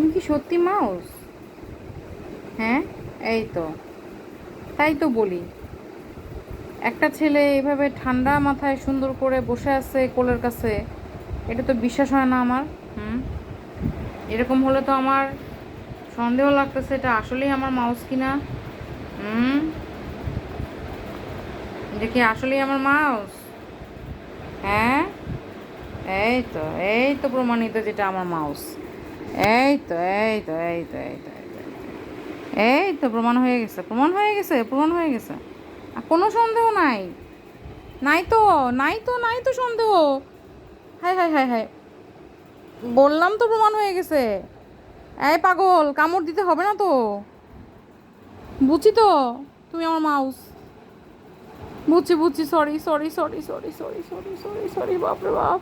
তুমি কি সত্যি মাউস? হ্যাঁ এই তো। তাই তো বলি। একটা ছেলে এভাবে ঠান্ডা মাথায় সুন্দর করে বসে আছে কোলের কাছে, এটা তো বিশ্বাস হয় না আমার, হুম? এরকম হলে তো আমার সন্দেহ লাগতেছে এটা আসলেই আমার মাউস কিনা, হুম? এটা কি আসলেই আমার মাউস? হ্যাঁ? এই তো এই তো প্রমাণিত যেটা আমার মাউস। এই তো এই তো এই তো এই তো এই তো, প্রমাণ হয়ে গেছে প্রমাণ হয়ে গেছে প্রমাণ হয়ে গেছে। আর কোনো সন্দেহ নাই। নাই তো নাই তো নাই তো সন্দেহ। হাই হাই হাই হাই বললাম তো প্রমাণ হয়ে গেছে। এই পাগল কামড় দিতে হবে না তো। বুঝছি তো তুমি আমার মাউস। বুঝছি বুঝছি sorry sorry sorry sorry sorry sorry sorry sorry বাপরে বাপ।